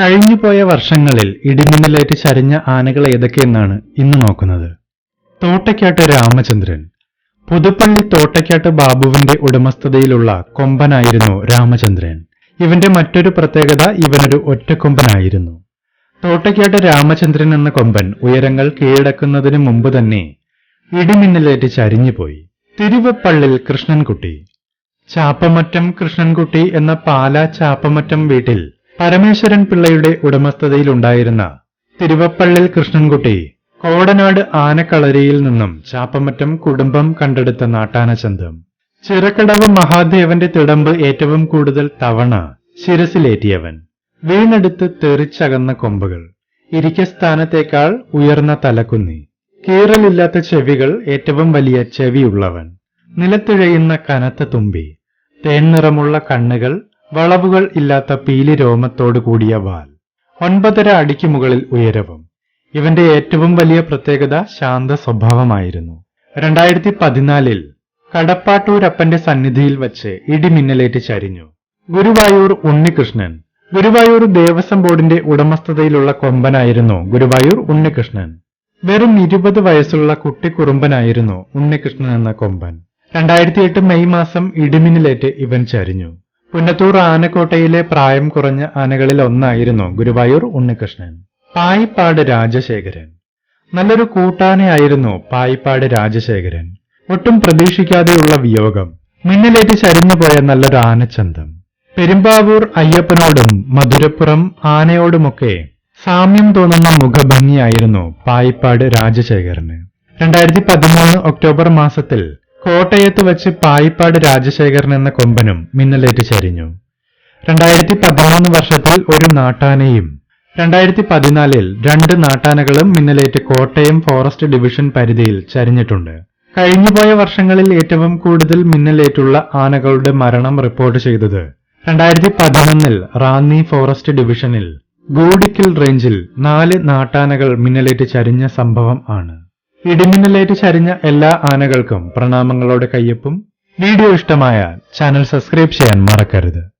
കഴിഞ്ഞുപോയ വർഷങ്ങളിൽ ഇടിമിന്നലേറ്റ് ചരിഞ്ഞ ആനകൾ ഏതൊക്കെയെന്നാണ് ഇന്ന് നോക്കുന്നത്. തോട്ടയ്ക്കാട്ട് രാമചന്ദ്രൻ. പുതുപ്പള്ളി തോട്ടയ്ക്കാട്ട് ബാബുവിന്റെ ഉടമസ്ഥതയിലുള്ള കൊമ്പനായിരുന്നു രാമചന്ദ്രൻ. ഇവന്റെ മറ്റൊരു പ്രത്യേകത ഇവനൊരു ഒറ്റക്കൊമ്പനായിരുന്നു. തോട്ടയ്ക്കാട്ട് രാമചന്ദ്രൻ എന്ന കൊമ്പൻ ഉയരങ്ങൾ കീഴടക്കുന്നതിന് മുമ്പ് തന്നെ ഇടിമിന്നലേറ്റ് ചരിഞ്ഞുപോയി. തിരുവപ്പള്ളിൽ കൃഷ്ണൻകുട്ടി. ചാപ്പമറ്റം കൃഷ്ണൻകുട്ടി എന്ന പാല ചാപ്പമറ്റം വീട്ടിൽ പരമേശ്വരൻ പിള്ളയുടെ ഉടമസ്ഥതയിലുണ്ടായിരുന്ന തിരുവപ്പള്ളിൽ കൃഷ്ണൻകുട്ടി കോടനാട് ആനക്കളരിയിൽ നിന്നും ചാപ്പമറ്റം കുടുംബം കണ്ടെടുത്ത നാട്ടാനചന്തം. ചിറക്കടവ് മഹാദേവന്റെ തിടമ്പ് ഏറ്റവും കൂടുതൽ തവണ ശിരസിലേറ്റിയവൻ. വീണെടുത്ത് തെറിച്ചകന്ന കൊമ്പുകൾ. ഇരിക്കസ്ഥാനത്തേക്കാൾ ഉയർന്ന തലക്കുന്നി കീറലില്ലാത്ത ചെവികൾ ഏറ്റവും വലിയ ചെവിയുള്ളവൻ. നിലത്തിഴയുന്ന കനത്ത തുമ്പി. തേൻ നിറമുള്ള കണ്ണുകൾ വളവുകൾ ഇല്ലാത്ത പീലി രോമത്തോടു കൂടിയ വാൽ. ഒൻപതര അടിക്ക് മുകളിൽ ഉയരവും ഇവന്റെ ഏറ്റവും വലിയ പ്രത്യേകത ശാന്ത സ്വഭാവമായിരുന്നു. രണ്ടായിരത്തി പതിനാലിൽ കടപ്പാട്ടൂരപ്പന്റെ സന്നിധിയിൽ വച്ച് ഇടിമിന്നലേറ്റ് ചരിഞ്ഞു. ഗുരുവായൂർ ഉണ്ണികൃഷ്ണൻ. ഗുരുവായൂർ ദേവസ്വം ബോർഡിന്റെ ഉടമസ്ഥതയിലുള്ള കൊമ്പനായിരുന്നു ഗുരുവായൂർ ഉണ്ണികൃഷ്ണൻ. വെറും ഇരുപത് വയസ്സുള്ള കുട്ടിക്കുറുമ്പനായിരുന്നു ഉണ്ണികൃഷ്ണൻ എന്ന കൊമ്പൻ. രണ്ടായിരത്തി എട്ട് മെയ് മാസം ഇടിമിന്നലേറ്റ് ഇവൻ ചരിഞ്ഞു. പുന്നത്തൂർ ആനക്കോട്ടയിലെ പ്രായം കുറഞ്ഞ ആനകളിൽ ഒന്നായിരുന്നു ഗുരുവായൂർ ഉണ്ണികൃഷ്ണൻ. പായിപ്പാട് രാജശേഖരൻ. നല്ലൊരു കൂട്ടാനയായിരുന്നു പായിപ്പാട് രാജശേഖരൻ. ഒട്ടും പ്രതീക്ഷിക്കാതെയുള്ള വിയോഗം. മിന്നലേറ്റ് ചരിഞ്ഞുപോയ നല്ലൊരു ആനച്ചന്തം. പെരുമ്പാവൂർ അയ്യപ്പനോടും മധുരപ്പുറം ആനയോടുമൊക്കെ സാമ്യം തോന്നുന്ന മുഖഭംഗിയായിരുന്നു പായിപ്പാട് രാജശേഖരന്. രണ്ടായിരത്തി പതിമൂന്ന് ഒക്ടോബർ മാസത്തിൽ കോട്ടയത്ത് വെച്ച് പായിപ്പാട് രാജശേഖരൻ എന്ന കൊമ്പനും മിന്നലേറ്റ് ചരിഞ്ഞു. രണ്ടായിരത്തി പതിമൂന്ന് വർഷത്തിൽ ഒരു നാട്ടാനയും രണ്ടായിരത്തി പതിനാലിൽ രണ്ട് നാട്ടാനകളും മിന്നലേറ്റ് കോട്ടയം ഫോറസ്റ്റ് ഡിവിഷൻ പരിധിയിൽ ചരിഞ്ഞിട്ടുണ്ട്. കഴിഞ്ഞുപോയ വർഷങ്ങളിൽ ഏറ്റവും കൂടുതൽ മിന്നലേറ്റുള്ള ആനകളുടെ മരണം റിപ്പോർട്ട് ചെയ്തത് രണ്ടായിരത്തി പതിനൊന്നിൽ റാന്നി ഫോറസ്റ്റ് ഡിവിഷനിൽ. ഗൂഡിക്കിൽ റേഞ്ചിൽ നാല് നാട്ടാനകൾ മിന്നലേറ്റ് ചരിഞ്ഞ സംഭവം ആണ്. ഇടിമിന്നലേറ്റ് ചരിഞ്ഞ എല്ലാ ആനകൾക്കും പ്രണാമങ്ങളോടെ കയ്യപ്പും. വീഡിയോ ഇഷ്ടമായാൽ ചാനൽ സബ്സ്ക്രൈബ് ചെയ്യാൻ മറക്കരുത്.